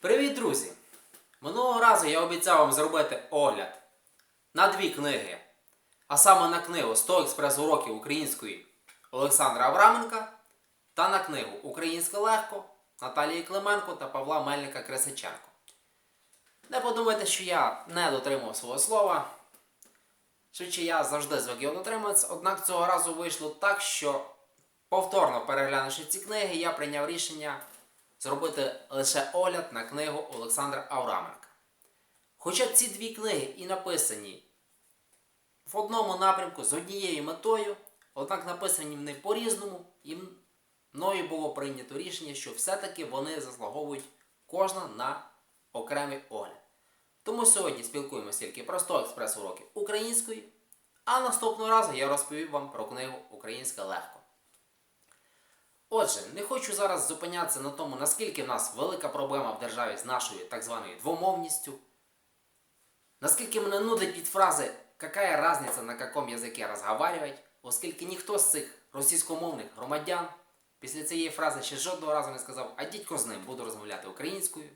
Привіт, друзі! Минулого разу я обіцяв вам зробити огляд на дві книги, а саме на книгу 100 експрес-уроків української Олександра Авраменка та на книгу Українське легко Наталії Клименко та Павла Мельника Кресиченко. Не подумайте, що я не дотримав свого слова. Швидше я завжди звик його дотримуватися, однак цього разу вийшло так, що повторно переглянувши ці книги, я прийняв рішення зробити лише огляд на книгу Олександра Авраменка. Хоча ці дві книги і написані в одному напрямку з однією метою, однак написані вони по-різному, і мною було прийнято рішення, що все-таки вони заслуговують кожна на окремий огляд. Тому сьогодні спілкуємося тільки про 100 експрес-уроків української, а наступного разу я розповім вам про книгу Українське легко. Отже, не хочу зараз зупинятися на тому, наскільки в нас велика проблема в державі з нашою так званою двомовністю. Наскільки мене нудить від фрази «какая разниця на каком язикі розговаривать», оскільки ніхто з цих російськомовних громадян після цієї фрази ще жодного разу не сказав, а дідько з ним буду розмовляти українською.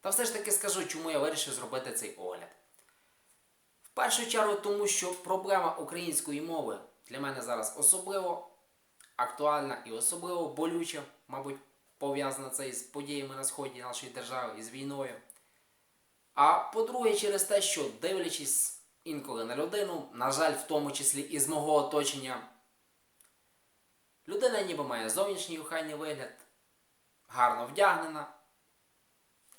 Та все ж таки скажу, чому я вирішив зробити цей огляд. В першу чергу, тому що проблема української мови для мене зараз особливо актуальна і особливо болюча, мабуть, пов'язана це із подіями на сході нашої держави із війною. А по-друге, через те, що дивлячись інколи на людину, на жаль, в тому числі і з мого оточення, людина ніби має зовнішній охайний вигляд, гарно вдягнена.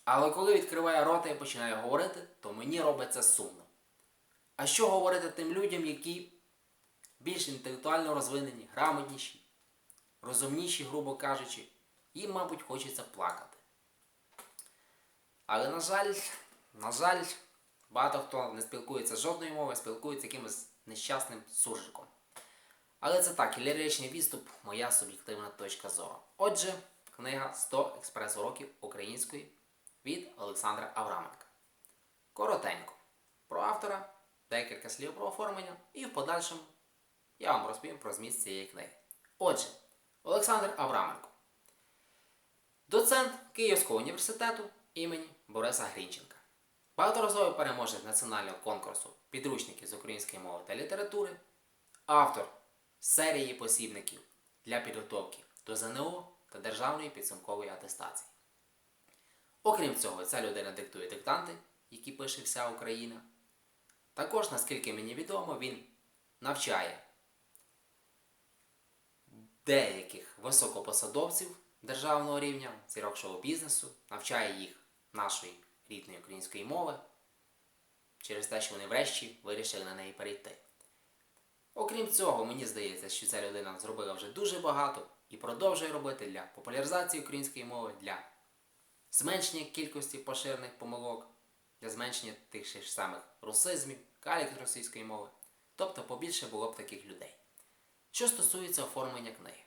Але коли відкриває рота і починає говорити, то мені робиться сумно. А що говорити тим людям, які більш інтелектуально розвинені, грамотніші, розумніші, грубо кажучи, їм, мабуть, хочеться плакати. Але, на жаль, на жаль, багато хто не спілкується з жодною мовою, спілкується якимось нещасним суржиком. Але це так, ліричний відступ, моя суб'єктивна точка зору. Отже, книга 100 експрес-уроків української від Олександра Авраменка. Коротенько. Про автора, декілька слів про оформлення і в подальшому я вам розповім про зміст цієї книги. Отже, Олександр Авраменко. Доцент Київського університету імені Бориса Грінченка. Багаторазовий переможець національного конкурсу підручників з української мови та літератури, автор серії посібників для підготовки до ЗНО та Державної підсумкової атестації. Окрім цього, ця людина диктує диктанти, які пише вся Україна. Також, наскільки мені відомо, він навчає деяких високопосадовців державного рівня, зірок шоу-бізнесу, навчає їх нашої рідної української мови через те, що вони врешті вирішили на неї перейти. Окрім цього, мені здається, що ця людина зробила вже дуже багато і продовжує робити для популяризації української мови, для зменшення кількості поширених помилок, для зменшення тих ж самих русизмів, калік російської мови. Тобто побільше було б таких людей. Що стосується оформлення книги.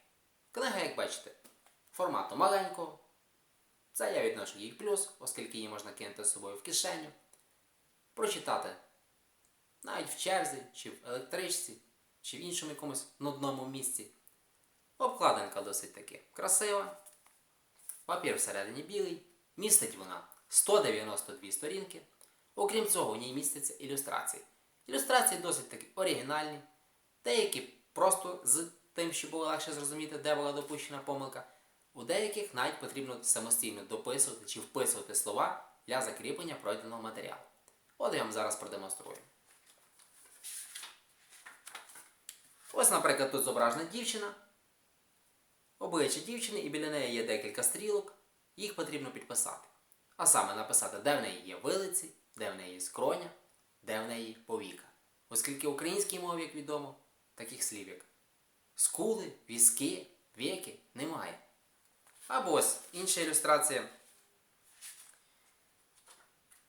Книга, як бачите, формату маленького. Це я відношу їй плюс, оскільки її можна кинути з собою в кишеню, прочитати навіть в черзі, чи в електричці, чи в іншому якомусь нудному місці. Обкладинка досить таки красива. Папір всередині білий. Містить вона 192 сторінки. Окрім цього, в ній містяться ілюстрації. Ілюстрації досить таки оригінальні, деякі просто з тим, щоб було легше зрозуміти, де була допущена помилка. У деяких навіть потрібно самостійно дописувати чи вписувати слова для закріплення пройденого матеріалу. От я вам зараз продемонструю. Ось, наприклад, тут зображена дівчина. Обличчя дівчини, і біля неї є декілька стрілок. Їх потрібно підписати. А саме написати, де в неї є вилиці, де в неї скроня, де в неї повіка. Оскільки в українській мові, як відомо, таких слів як скули, візки, віки немає. Або ось інша ілюстрація.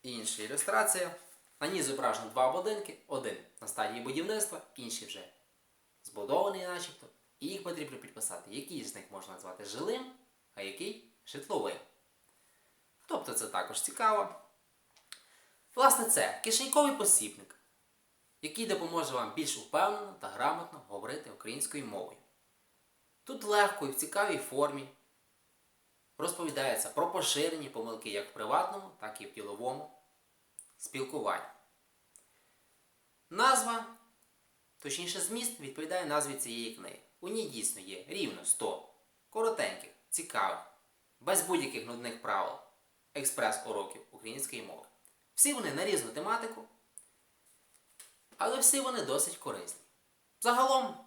Інша ілюстрація. На ній зображено два будинки. Один на стадії будівництва, інший вже збудований начебто. І їх потрібно підписати. Який з них можна назвати жилим, а який житловим. Тобто це також цікаво. Власне, це кишеньковий посібник, який допоможе вам більш впевнено та грамотно говорити українською мовою. Тут легко і в цікавій формі розповідається про поширені помилки як в приватному, так і в діловому спілкуванні. Назва, точніше зміст, відповідає назві цієї книги. У ній дійсно є рівно 100 коротеньких, цікавих, без будь-яких нудних правил експрес-уроків української мови. Всі вони на різну тематику, але всі вони досить корисні. Загалом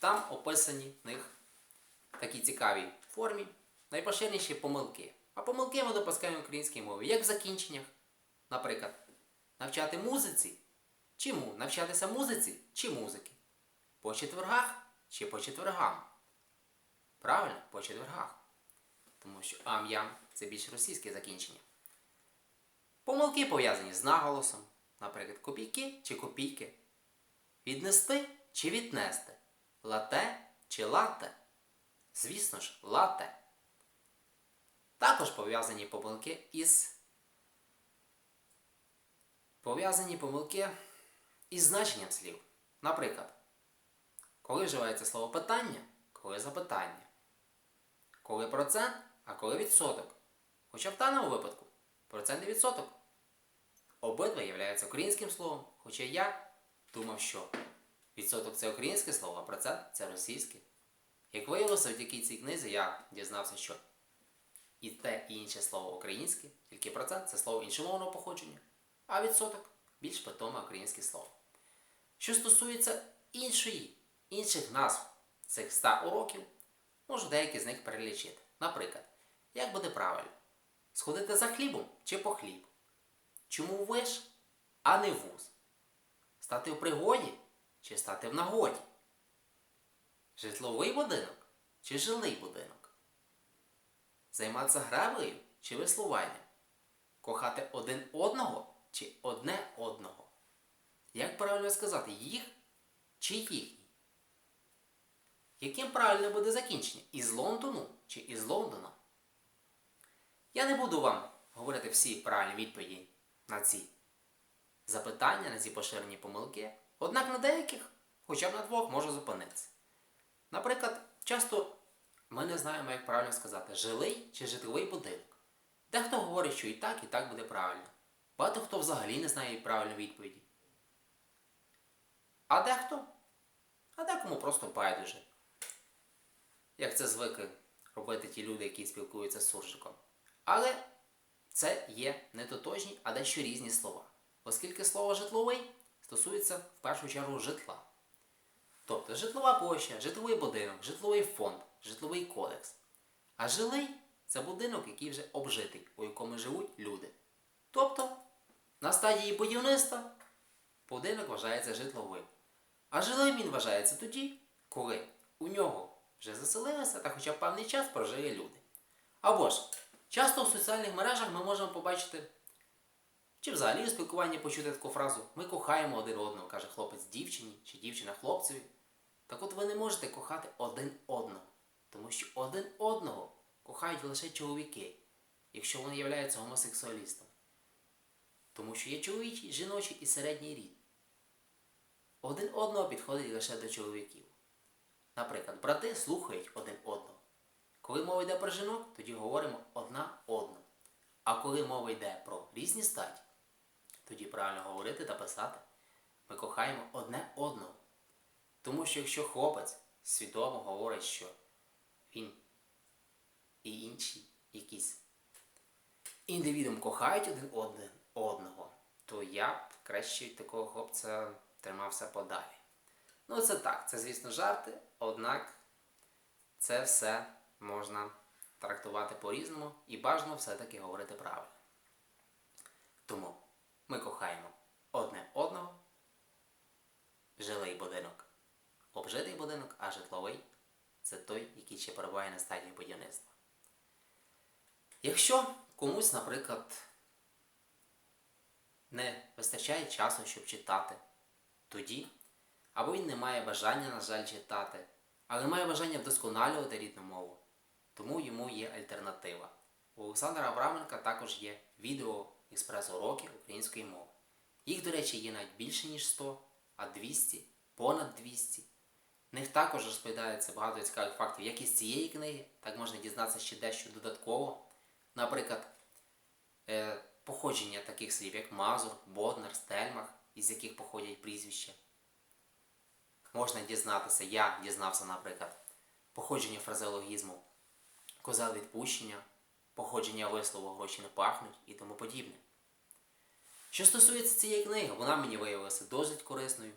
там описані в них в такій цікавій формі найпоширеніші помилки. А помилки ми допускаємо в українській мові як в закінченнях, наприклад, навчати музиці, чому? Навчатися музиці чи музики? По четвергах чи по четвергам? Правильно, по четвергах. Тому що ам-ям це більш російське закінчення. Помилки пов'язані з наголосом, наприклад, копійки чи копійки. Віднести чи віднести. Лате чи лате. Звісно ж, лате. Також пов'язані помилки із. Пов'язані помилки із значенням слів. Наприклад, коли вживається слово питання, коли запитання. Коли процент, а коли відсоток. Хоча в даному випадку процент і відсоток. Обидва являються українським словом, хоча я думав, що відсоток це українське слово, а процент це російське. Як виявилося, завдяки цій книзі я дізнався, що і те, і інше слово українське, тільки процент це слово іншомовного походження, а відсоток більш питоме українське слово. Що стосується іншої, інших назв цих 100 уроків, можу деякі з них перелічити. Наприклад, як буде правильно? Сходити за хлібом чи по хліб? Чому виш, а не вуз? Стати в пригоді чи стати в нагоді? Житловий будинок чи жилий будинок? Займатися грабою чи веслуванням? Кохати один одного чи одне одного? Як правильно сказати, їх чи їхній? Яким правильно буде закінчення? Із Лондону чи із Лондона? Я не буду вам говорити всі правильні відповіді на ці запитання, на ці поширені помилки. Однак на деяких, хоча б на двох, можу зупинитися. Наприклад, часто ми не знаємо, як правильно сказати, жилий чи житловий будинок. Дехто говорить, що і так, і так буде правильно. Багато хто взагалі не знає правильної відповіді. А дехто? А декому просто байдуже. Як це звикли робити ті люди, які спілкуються з суржиком. Але це є не тотожні, а дещо різні слова. Оскільки слово житловий стосується в першу чергу житла. Тобто житлова площа, житловий будинок, житловий фонд, житловий кодекс. А жилий це будинок, який вже обжитий, у якому живуть люди. Тобто на стадії будівництва будинок вважається житловим. А жилим він вважається тоді, коли у нього вже заселилися та хоча б певний час прожили люди. Або ж, часто в соціальних мережах ми можемо побачити, чи взагалі у спілкуванні почути таку фразу Ми кохаємо один одного, каже хлопець дівчині чи дівчина хлопцеві. Так от ви не можете кохати один одного, тому що один одного кохають лише чоловіки, якщо вони являються гомосексуалістами. Тому що є чоловічий, жіночий і середній рід. Один одного підходить лише до чоловіків. Наприклад, брати слухають один одного. Коли мова йде про жінок, тоді говоримо одна одну. А коли мова йде про різні статі, тоді правильно говорити та писати. Ми кохаємо одне одного. Тому що якщо хлопець свідомо говорить, що він і інші якісь індивідум кохають один один одного, то я б краще від такого хлопця тримався подалі. Ну, це так, це, звісно, жарти, однак це все можна трактувати по-різному і бажано все-таки говорити правильно. Ми кохаємо одне одного, жилий будинок, обжитий будинок, а житловий це той, який ще перебуває на стадії будівництва. Якщо комусь, наприклад, не вистачає часу, щоб читати, тоді або він не має бажання, на жаль, читати, але має бажання вдосконалювати рідну мову, тому йому є альтернатива. У Олександра Авраменка також є відео експрес-уроки української мови. Їх, до речі, є навіть більше, ніж 100, а 200, понад 200. В них також розповідається багато цікавих фактів, як із цієї книги, так можна дізнатися ще дещо додатково. Наприклад, е, походження таких слів, як Мазур, Боднар, Стельмах, із яких походять прізвища. Можна дізнатися, я дізнався, наприклад, походження фразеологізму, козел відпущення, походження вислову гроші не пахнуть і тому подібне. Що стосується цієї книги, вона мені виявилася досить корисною.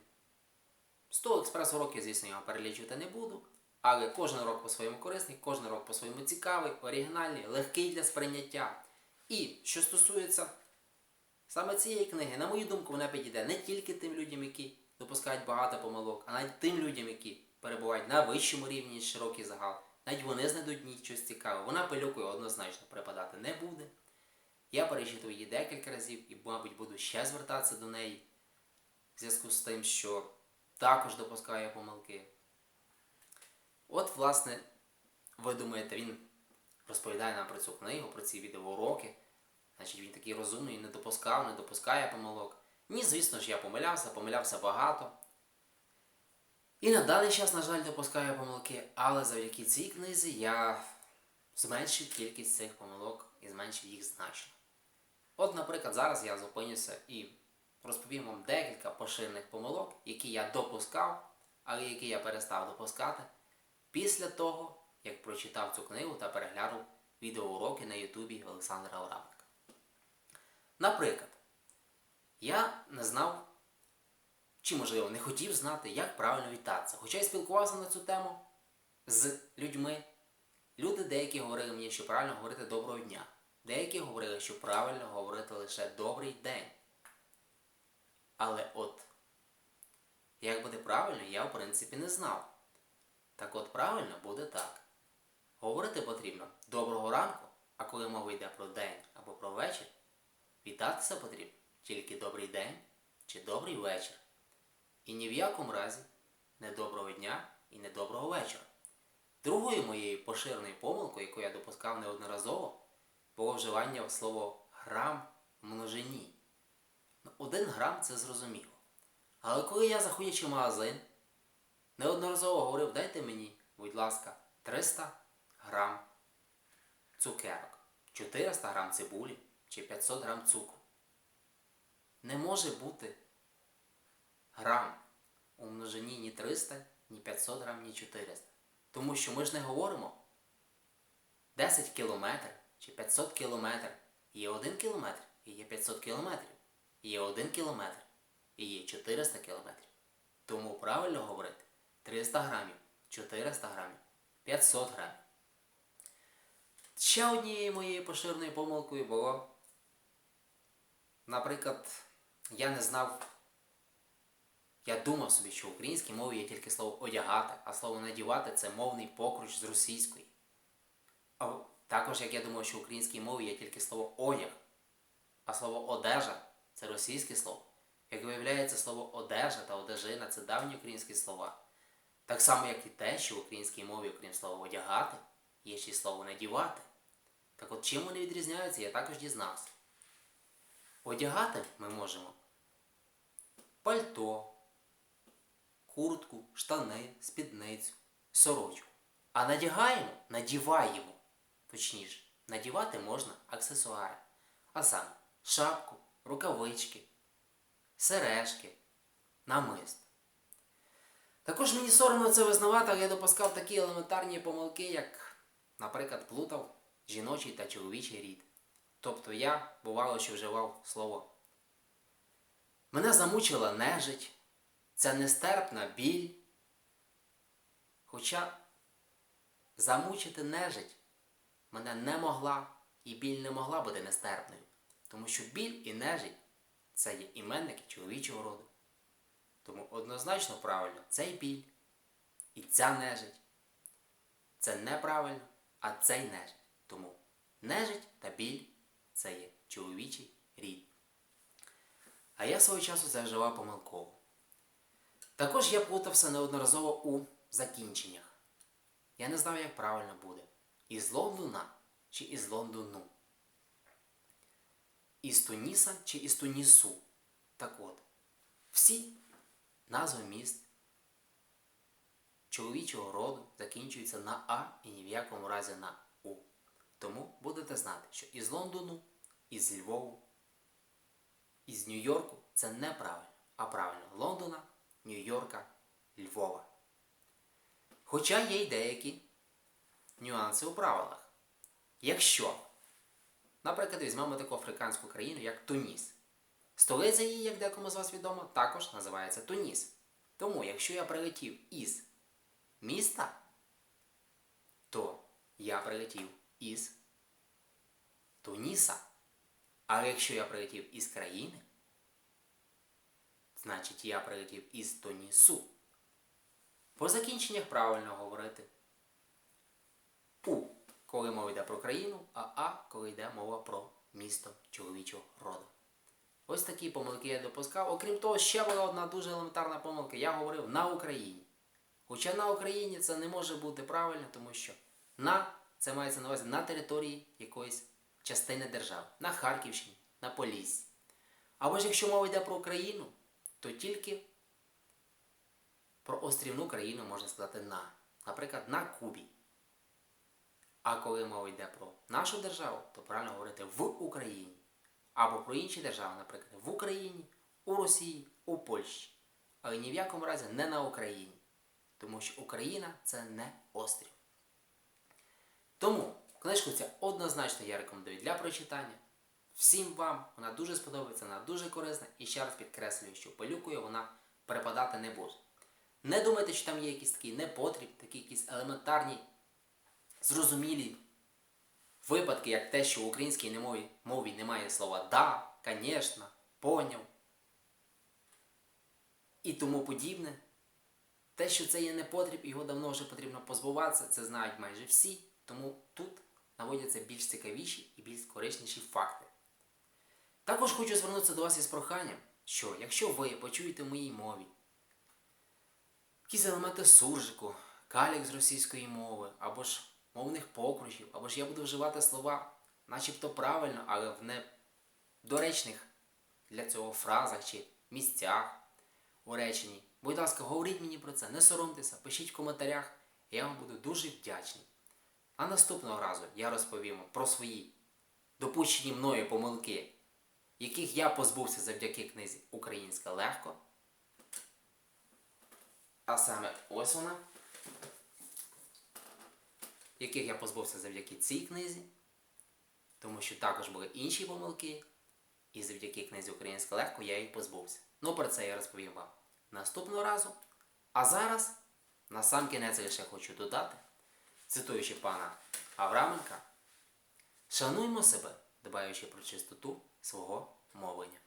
100 експрес-уроків, звісно, я вам перелічувати не буду, але кожен урок по-своєму корисний, кожен урок по-своєму цікавий, оригінальний, легкий для сприйняття. І що стосується саме цієї книги, на мою думку, вона підійде не тільки тим людям, які допускають багато помилок, а навіть тим людям, які перебувають на вищому рівні широкий загал. Навіть вони знайдуть ній щось цікаве. Вона пилюкою однозначно припадати не буде. Я перечитую її декілька разів і, мабуть, буду ще звертатися до неї в зв'язку з тим, що також допускає помилки. От, власне, ви думаєте, він розповідає нам про цю книгу, про ці відеоуроки. Значить, він такий розумний, не допускав, не допускає помилок. Ні, звісно ж, я помилявся, помилявся багато. І на даний час, на жаль, допускаю помилки, але завдяки цій книзі я зменшив кількість цих помилок і зменшив їх значно. От, наприклад, зараз я зупинюся і розповім вам декілька поширених помилок, які я допускав, але які я перестав допускати після того, як прочитав цю книгу та переглянув відеоуроки на Ютубі Олександра Авраменка. Наприклад, я не знав, чи, можливо, не хотів знати, як правильно вітатися. Хоча я спілкувався на цю тему з людьми. Люди деякі говорили мені, що правильно говорити доброго дня. Деякі говорили, що правильно говорити лише добрий день. Але от, як буде правильно, я в принципі не знав. Так от правильно буде так. Говорити потрібно доброго ранку, а коли мова йде про день або про вечір, вітатися потрібно тільки добрий день чи добрий вечір. І ні в якому разі не доброго дня і не доброго вечора. Другою моєю поширеною помилкою, яку я допускав неодноразово, було вживання слово грам множині. Ну, Один грам це зрозуміло. Але коли я, заходячи в магазин, неодноразово говорив, дайте мені, будь ласка, 300 грам цукерок, 400 грам цибулі чи 500 грам цукру. Не може бути грам у множині ні 300, ні 500 грам, ні 400. Тому що ми ж не говоримо 10 кілометрів чи 500 кілометрів. Є 1 кілометр і є 500 кілометрів. Є 1 кілометр і є 400 кілометрів. Тому правильно говорити 300 грамів, 400 грамів, 500 грамів. Ще однією моєю поширеною помилкою було, наприклад, я не знав, я думав собі, що в українській мові є тільки слово одягати, а слово надівати це мовний покруч з російської. А також, як я думав, що в українській мові є тільки слово одяг, а слово одежа це російське слово. Як виявляється, слово одежа та одежина це давні українські слова. Так само, як і те, що в українській мові, окрім слова одягати, є ще й слово надівати. Так от чим вони відрізняються, я також дізнався. Одягати ми можемо пальто, куртку, штани, спідницю, сорочку. А надягаємо, надіваємо. Точніше, надівати можна аксесуари. А саме шапку, рукавички, сережки, намист. Також мені соромно це визнавати, але я допускав такі елементарні помилки, як, наприклад, плутав жіночий та чоловічий рід. Тобто я, бувало, що вживав слово. Мене замучила нежить, ця нестерпна біль. Хоча замучити нежить мене не могла і біль не могла бути нестерпною. Тому що біль і нежить це є іменники чоловічого роду. Тому однозначно правильно цей біль і ця нежить. Це неправильно, а цей нежить. Тому нежить та біль це є чоловічий рід. А я свого часу це вживав помилково. Також я плутався неодноразово у закінченнях. Я не знав, як правильно буде. Із Лондона чи із Лондону. Із Туніса чи із Тунісу. Так от, всі назви міст чоловічого роду закінчується на А і ні в якому разі на У. Тому будете знати, що із Лондону, із Львову, із Нью-Йорку це неправильно, а правильно Лондона, Нью-Йорка, Львова. Хоча є й деякі нюанси у правилах. Якщо, наприклад, візьмемо таку африканську країну, як Туніс. Столиця її, як декому з вас відомо, також називається Туніс. Тому, якщо я прилетів із міста, то я прилетів із Туніса. А якщо я прилетів із країни, значить я прилетів із Тунісу. По закінченнях правильно говорити коли мова йде про країну, а А, коли йде мова про місто чоловічого роду. Ось такі помилки я допускав. Окрім того, ще була одна дуже елементарна помилка. Я говорив на Україні. Хоча на Україні це не може бути правильно, тому що на це мається на увазі на території якоїсь частини держави, на Харківщині, на Поліссі. Або ж якщо мова йде про Україну, то тільки про острівну країну можна сказати на. Наприклад, на Кубі. А коли мова йде про нашу державу, то правильно говорити в Україні. Або про інші держави, наприклад, в Україні, у Росії, у Польщі. Але ні в якому разі не на Україні. Тому що Україна це не острів. Тому книжку ця однозначно я рекомендую для прочитання. Всім вам вона дуже сподобається, вона дуже корисна і ще раз підкреслюю, що пилюкою вона перепадати не буде. Не думайте, що там є якийсь такий непотріб, такі якісь елементарні, зрозумілі випадки, як те, що в українській немові, мові немає слова да, конечно, поняв і тому подібне. Те, що це є непотріб, його давно вже потрібно позбуватися, це знають майже всі, тому тут наводяться більш цікавіші і більш корисніші факти. Також хочу звернутися до вас із проханням, що якщо ви почуєте в моїй мові якісь елементи суржику, калік з російської мови, або ж мовних покручів, або ж я буду вживати слова начебто правильно, але в недоречних для цього фразах чи місцях у реченні. Будь ласка, говоріть мені про це, не соромтеся, пишіть в коментарях, я вам буду дуже вдячний. А наступного разу я розповім про свої допущені мною помилки, яких я позбувся завдяки книзі Українська легко. А саме ось вона, яких я позбувся завдяки цій книзі, тому що також були інші помилки, і завдяки книзі Українська легко я їх позбувся. Ну про це я розповім вам наступного разу. А зараз, на сам кінець лише хочу додати, цитуючи пана Авраменка, шануймо себе, дбаючи про чистоту свого мовлення.